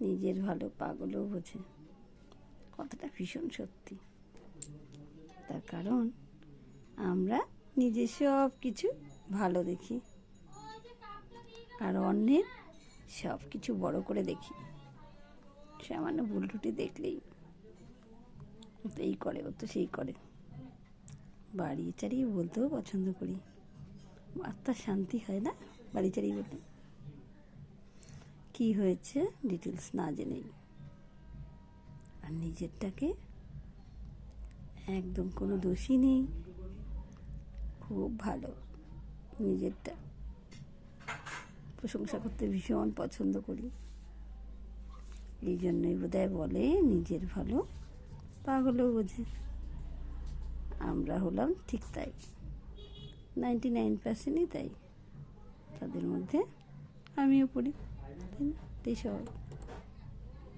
নিজের ভালো পাগলও বোঝে। কথাটা ভীষণ সত্যি। তার কারণ, আমরা নিজে সব কিছু ভালো দেখি আর অন্যের সব কিছু বড় করে দেখি। সামান্য ভুল দেখলেই ও তো এই করে, ও তো সেই করে। বাড়ি চাড়িয়ে বলতেও পছন্দ করি। আত্মার শান্তি হয় না বাড়ি চাড়িয়ে বলতে? কী হয়েছে ডিটেলস না জেনেই। আর নিজেরটাকে একদম কোনো দোষী নেই। খুব ভালো নিজেরটা। প্রশংসা করতে ভীষণ পছন্দ করি। এই জন্যই বোধহয় বলে নিজের ভালো পাগলও বোঝে। আমরা হলাম ঠিক তাই। নাইনটি নাইন পার্সেন্টই তাই। তাদের মধ্যে আমিও পড়ি। তাই না এই সব